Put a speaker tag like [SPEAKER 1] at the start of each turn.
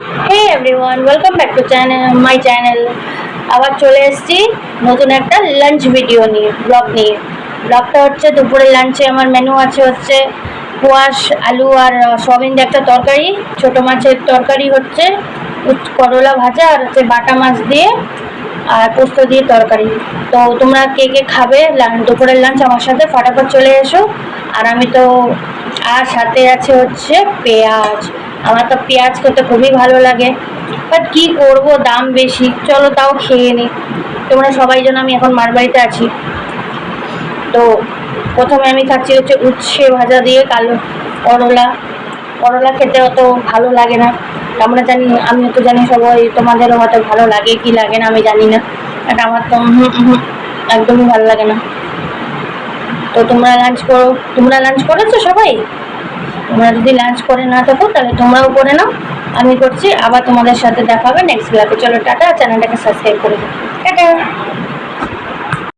[SPEAKER 1] Hey everyone welcome back to channel my channel আবার চলে এসেছি নতুন একটা লাঞ্চ ভিডিও নিয়ে ব্লগ নিয়ে। ব্লগটা হচ্ছে দুপুরে লাঞ্চে আমার মেনু আছে হচ্ছে কুয়াশ আলু আর সয়াবিন একটা তরকারি। ছোট মাছের তরকারি হচ্ছে করলা ভাজা আর হচ্ছে বাটা মাছ দিয়ে আর পোস্ত দিয়ে তরকারি। তো তোমরা কে কে খাবে দুপুরের লাঞ্চ আমার সাথে ফটাফট চলে এসো। আর আমি তো, আর সাথে আছে হচ্ছে পেঁয়াজ। আমার তো পেঁয়াজ খেতে খুবই ভালো লাগে। বাট কী করব? দাম বেশি। চলো তাও খেয়ে নিই তোমরা সবাই যেন আমি এখন মারবাড়িতে আছি। তো প্রথমে আমি খাচ্ছি হচ্ছে উচ্ছে ভাজা দিয়ে কালো করলা। করলা খেতে অত ভালো লাগে না। আমরা জানি আমি তো জানি সবাই তোমাদেরও হয়তো ভালো লাগে কি লাগে না, আমি জানি না। বাট আমার তো একদমই ভালো লাগে না। তো তোমরা লাঞ্চ করো। তোমরা লাঞ্চ করেছ সবাই? তোমরা যদি লাঞ্চ করে না থাকো, তাহলে তোমরাও করে নাও। আমি করছি, আবার তোমাদের সাথে দেখাবে নেক্সট ব্লগে চলো, টাটা চ্যানেলটাকে সাবস্ক্রাইব করে দিও। টাটা।